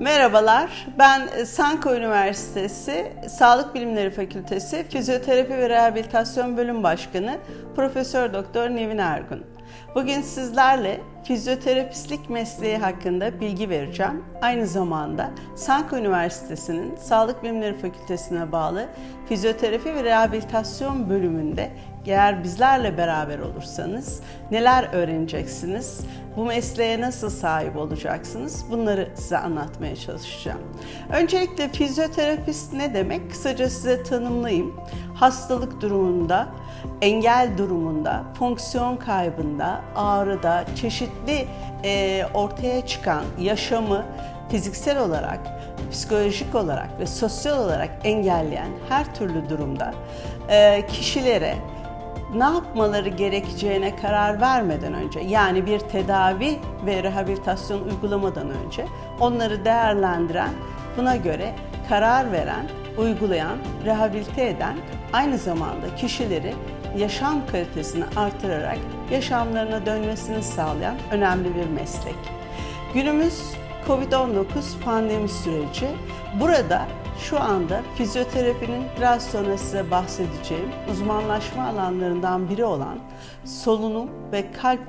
Merhabalar, ben e, Sanko Üniversitesi Sağlık Bilimleri Fakültesi Fizyoterapi ve Rehabilitasyon Bölüm Başkanı Profesör Doktor Nevin Ergun. Bugün sizlerle fizyoterapistlik mesleği hakkında bilgi vereceğim. Aynı zamanda Sanko Üniversitesi'nin Sağlık Bilimleri Fakültesine bağlı Fizyoterapi ve Rehabilitasyon bölümünde eğer bizlerle beraber olursanız neler öğreneceksiniz, bu mesleğe nasıl sahip olacaksınız bunları size anlatmaya çalışacağım. Öncelikle fizyoterapist ne demek? Kısaca size tanımlayayım. Hastalık durumunda, engel durumunda, fonksiyon kaybında, ağrıda, çeşitli e, ortaya çıkan yaşamı fiziksel olarak, psikolojik olarak ve sosyal olarak engelleyen her türlü durumda e, kişilere ne yapmaları gerekeceğine karar vermeden önce yani bir tedavi ve rehabilitasyon uygulamadan önce onları değerlendiren, buna göre karar veren, uygulayan, rehabilite eden aynı zamanda kişileri yaşam kalitesini artırarak yaşamlarına dönmesini sağlayan önemli bir meslek. Günümüz Covid-19 pandemi süreci. Burada şu anda fizyoterapinin biraz sonra size bahsedeceğim uzmanlaşma alanlarından biri olan solunum ve kalp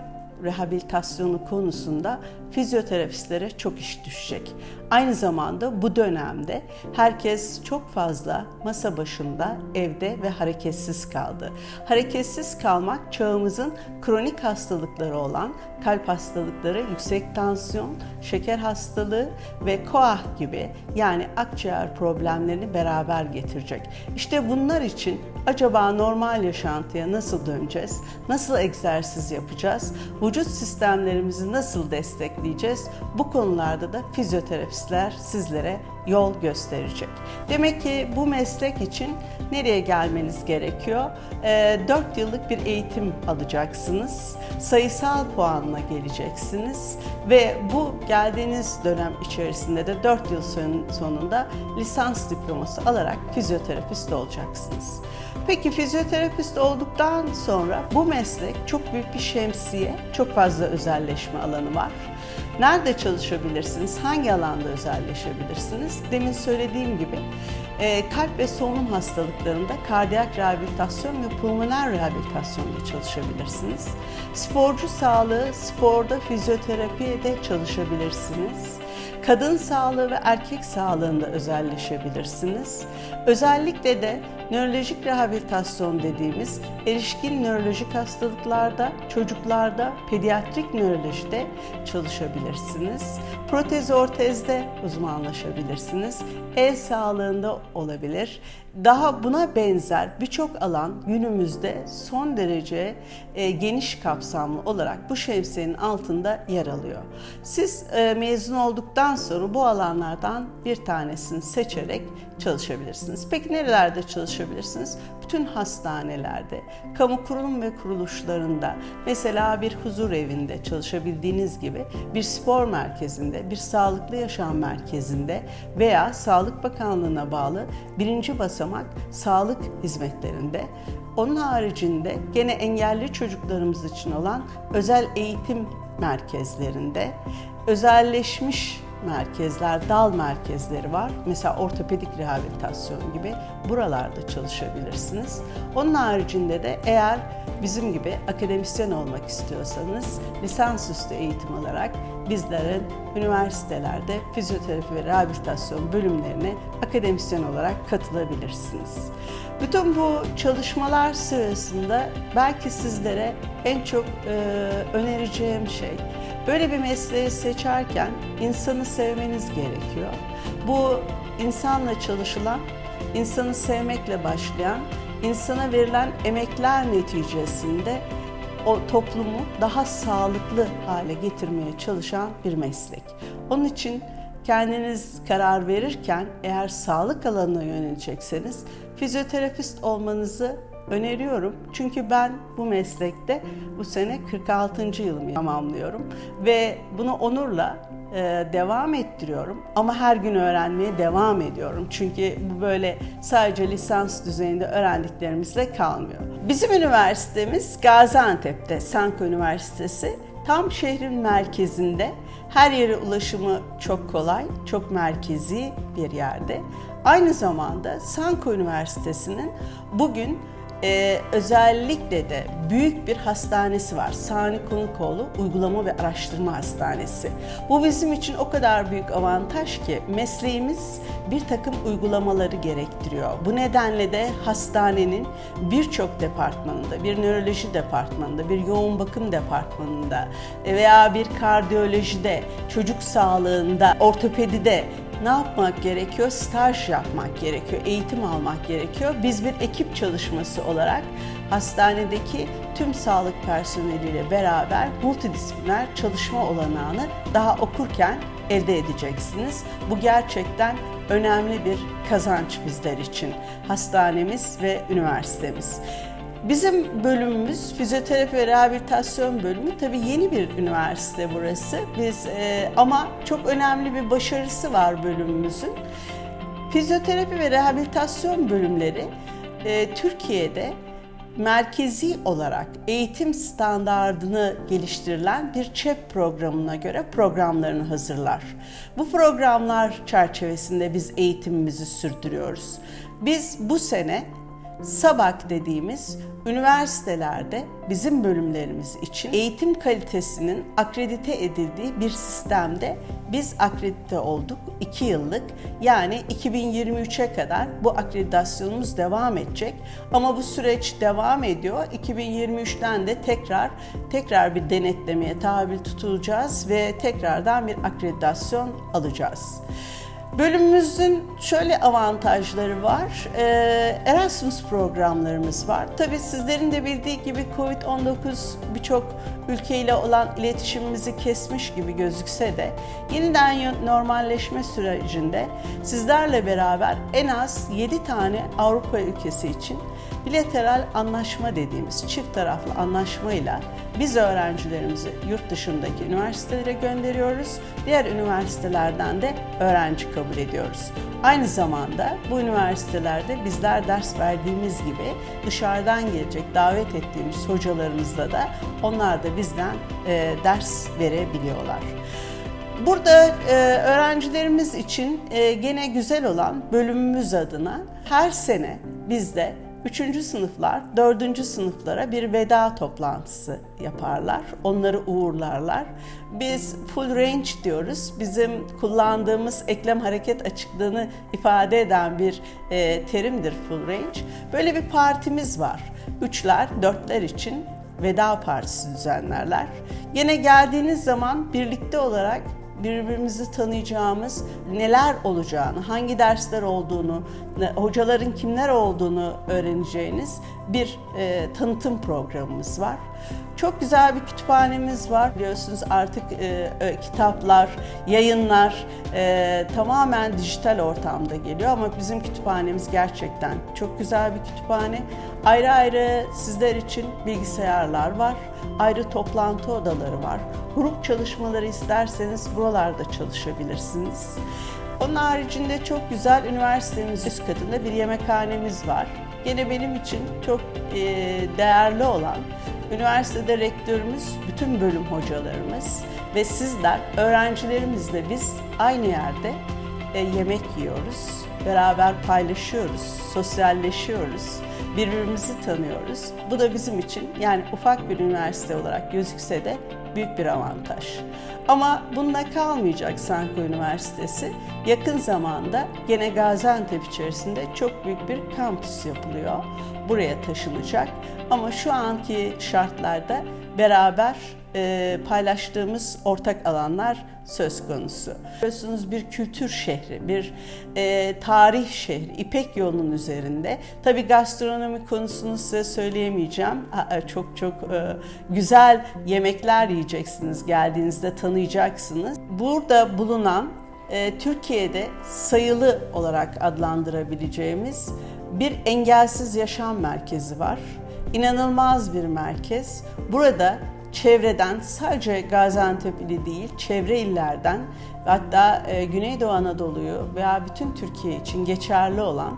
rehabilitasyonu konusunda fizyoterapistlere çok iş düşecek. Aynı zamanda bu dönemde herkes çok fazla masa başında, evde ve hareketsiz kaldı. Hareketsiz kalmak çağımızın kronik hastalıkları olan kalp hastalıkları, yüksek tansiyon, şeker hastalığı ve koah gibi yani akciğer problemlerini beraber getirecek. İşte bunlar için acaba normal yaşantıya nasıl döneceğiz? Nasıl egzersiz yapacağız? Vücut sistemlerimizi nasıl destekleyeceğiz? Bu konularda da fizyoterapistler sizlere yol gösterecek. Demek ki bu meslek için nereye gelmeniz gerekiyor? E, 4 yıllık bir eğitim alacaksınız. Sayısal puanla geleceksiniz ve bu geldiğiniz dönem içerisinde de 4 yıl sonunda lisans diploması alarak fizyoterapist olacaksınız. Peki fizyoterapist olduktan sonra bu meslek çok büyük bir şemsiye, çok fazla özelleşme alanı var. Nerede çalışabilirsiniz? Hangi alanda özelleşebilirsiniz? Demin söylediğim gibi e, kalp ve solunum hastalıklarında kardiyak rehabilitasyon ve pulmoner rehabilitasyonda çalışabilirsiniz. Sporcu sağlığı, sporda fizyoterapiye çalışabilirsiniz. Kadın sağlığı ve erkek sağlığında özelleşebilirsiniz. Özellikle de nörolojik rehabilitasyon dediğimiz erişkin nörolojik hastalıklarda, çocuklarda, pediatrik nörolojide çalışabilirsiniz. Protez ortezde uzmanlaşabilirsiniz. El sağlığında olabilir. Daha buna benzer birçok alan günümüzde son derece e, geniş kapsamlı olarak bu şemsiyenin altında yer alıyor. Siz e, mezun olduktan sonra bu alanlardan bir tanesini seçerek çalışabilirsiniz. Peki nerelerde çalışabilirsiniz? Bütün hastanelerde, kamu kurum ve kuruluşlarında, mesela bir huzur evinde çalışabildiğiniz gibi bir spor merkezinde, bir sağlıklı yaşam merkezinde veya Sağlık Bakanlığı'na bağlı birinci basamak sağlık hizmetlerinde onun haricinde gene engelli çocuklarımız için olan özel eğitim merkezlerinde özelleşmiş merkezler, dal merkezleri var. Mesela ortopedik rehabilitasyon gibi buralarda çalışabilirsiniz. Onun haricinde de eğer bizim gibi akademisyen olmak istiyorsanız lisansüstü eğitim alarak bizlerin üniversitelerde fizyoterapi ve rehabilitasyon bölümlerine akademisyen olarak katılabilirsiniz. Bütün bu çalışmalar sırasında belki sizlere en çok e, önereceğim şey Böyle bir mesleği seçerken insanı sevmeniz gerekiyor. Bu insanla çalışılan, insanı sevmekle başlayan, insana verilen emekler neticesinde o toplumu daha sağlıklı hale getirmeye çalışan bir meslek. Onun için kendiniz karar verirken eğer sağlık alanına yönelecekseniz fizyoterapist olmanızı öneriyorum. Çünkü ben bu meslekte bu sene 46. yılımı tamamlıyorum ve bunu onurla e, devam ettiriyorum ama her gün öğrenmeye devam ediyorum. Çünkü bu böyle sadece lisans düzeyinde öğrendiklerimizle kalmıyor. Bizim üniversitemiz Gaziantep'te, Sanko Üniversitesi. Tam şehrin merkezinde Her yere ulaşımı çok kolay, çok merkezi bir yerde. Aynı zamanda Sanko Üniversitesi'nin bugün e, özellikle de büyük bir hastanesi var. Sani Konukoğlu Uygulama ve Araştırma Hastanesi. Bu bizim için o kadar büyük avantaj ki mesleğimiz bir takım uygulamaları gerektiriyor. Bu nedenle de hastanenin birçok departmanında, bir nöroloji departmanında, bir yoğun bakım departmanında veya bir kardiyolojide, çocuk sağlığında, ortopedide ne yapmak gerekiyor? Staj yapmak gerekiyor, eğitim almak gerekiyor. Biz bir ekip çalışması olarak hastanedeki tüm sağlık personeliyle beraber multidisipliner çalışma olanağını daha okurken elde edeceksiniz. Bu gerçekten önemli bir kazanç bizler için. Hastanemiz ve üniversitemiz. Bizim bölümümüz fizyoterapi ve rehabilitasyon bölümü tabii yeni bir üniversite burası. Biz e, ama çok önemli bir başarısı var bölümümüzün. Fizyoterapi ve rehabilitasyon bölümleri e, Türkiye'de merkezi olarak eğitim standardını geliştirilen bir ÇEP programına göre programlarını hazırlar. Bu programlar çerçevesinde biz eğitimimizi sürdürüyoruz. Biz bu sene SABAK dediğimiz üniversitelerde bizim bölümlerimiz için eğitim kalitesinin akredite edildiği bir sistemde biz akredite olduk 2 yıllık. Yani 2023'e kadar bu akreditasyonumuz devam edecek. Ama bu süreç devam ediyor. 2023'ten de tekrar tekrar bir denetlemeye tabi tutulacağız ve tekrardan bir akreditasyon alacağız. Bölümümüzün şöyle avantajları var. Ee, Erasmus programlarımız var. Tabii sizlerin de bildiği gibi Covid-19 birçok ülkeyle olan iletişimimizi kesmiş gibi gözükse de yeniden normalleşme sürecinde sizlerle beraber en az 7 tane Avrupa ülkesi için bilateral anlaşma dediğimiz çift taraflı anlaşmayla biz öğrencilerimizi yurt dışındaki üniversitelere gönderiyoruz. Diğer üniversitelerden de öğrenci kabul ediyoruz. Aynı zamanda bu üniversitelerde bizler ders verdiğimiz gibi dışarıdan gelecek davet ettiğimiz hocalarımızla da onlar da bizden e, ders verebiliyorlar. Burada e, öğrencilerimiz için e, gene güzel olan bölümümüz adına her sene bizde 3. sınıflar 4. sınıflara bir veda toplantısı yaparlar. Onları uğurlarlar. Biz full range diyoruz. Bizim kullandığımız eklem hareket açıklığını ifade eden bir e, terimdir full range. Böyle bir partimiz var. Üçler, dörtler için veda partisi düzenlerler. Yine geldiğiniz zaman birlikte olarak birbirimizi tanıyacağımız neler olacağını, hangi dersler olduğunu, hocaların kimler olduğunu öğreneceğiniz bir e, tanıtım programımız var. Çok güzel bir kütüphanemiz var. Biliyorsunuz artık e, e, kitaplar, yayınlar e, tamamen dijital ortamda geliyor ama bizim kütüphanemiz gerçekten çok güzel bir kütüphane. Ayrı ayrı sizler için bilgisayarlar var. Ayrı toplantı odaları var. Grup çalışmaları isterseniz buralarda çalışabilirsiniz. Onun haricinde çok güzel üniversitemiz üst katında bir yemekhanemiz var. Gene benim için çok e, değerli olan üniversitede rektörümüz, bütün bölüm hocalarımız ve sizler, öğrencilerimizle biz aynı yerde e, yemek yiyoruz, beraber paylaşıyoruz, sosyalleşiyoruz, birbirimizi tanıyoruz. Bu da bizim için yani ufak bir üniversite olarak gözükse de büyük bir avantaj. Ama bununla kalmayacak Sanko Üniversitesi. Yakın zamanda gene Gaziantep içerisinde çok büyük bir kampüs yapılıyor. Buraya taşınacak. Ama şu anki şartlarda beraber e, paylaştığımız ortak alanlar söz konusu. Biliyorsunuz bir kültür şehri, bir e, tarih şehri, İpek yolunun üzerinde. Tabi gastronomi konusunu size söyleyemeyeceğim. Çok çok e, güzel yemekler yiyeceksiniz geldiğinizde tanıyacaksınız. Burada bulunan e, Türkiye'de sayılı olarak adlandırabileceğimiz bir engelsiz yaşam merkezi var. İnanılmaz bir merkez. Burada çevreden sadece Gaziantep ili değil, çevre illerden hatta e, Güneydoğu Anadolu'yu veya bütün Türkiye için geçerli olan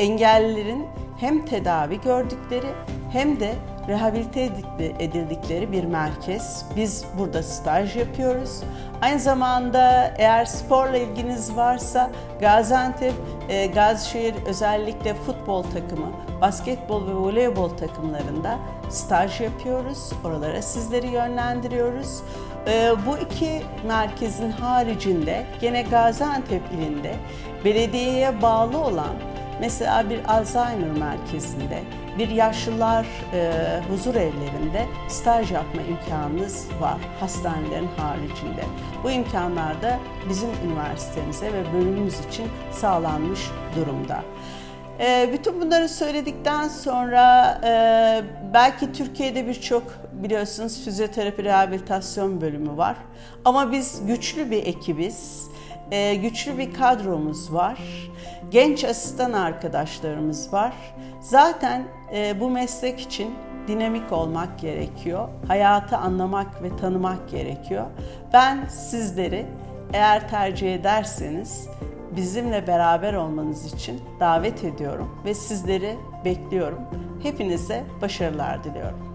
engellilerin hem tedavi gördükleri hem de rehabilite edildi- edildikleri bir merkez. Biz burada staj yapıyoruz. Aynı zamanda eğer sporla ilginiz varsa Gaziantep, e, Gazişehir özellikle futbol takımı, basketbol ve voleybol takımlarında staj yapıyoruz. Oralara sizleri yönlendiriyoruz. E, bu iki merkezin haricinde gene Gaziantep ilinde belediyeye bağlı olan Mesela bir Alzheimer merkezinde, bir yaşlılar e, huzur evlerinde staj yapma imkanınız var hastanelerin haricinde. Bu imkanlar da bizim üniversitemize ve bölümümüz için sağlanmış durumda. E, bütün bunları söyledikten sonra e, belki Türkiye'de birçok biliyorsunuz fizyoterapi rehabilitasyon bölümü var. Ama biz güçlü bir ekibiz. Ee, güçlü bir kadromuz var. Genç asistan arkadaşlarımız var. Zaten e, bu meslek için dinamik olmak gerekiyor. Hayatı anlamak ve tanımak gerekiyor. Ben sizleri eğer tercih ederseniz bizimle beraber olmanız için davet ediyorum ve sizleri bekliyorum. Hepinize başarılar diliyorum.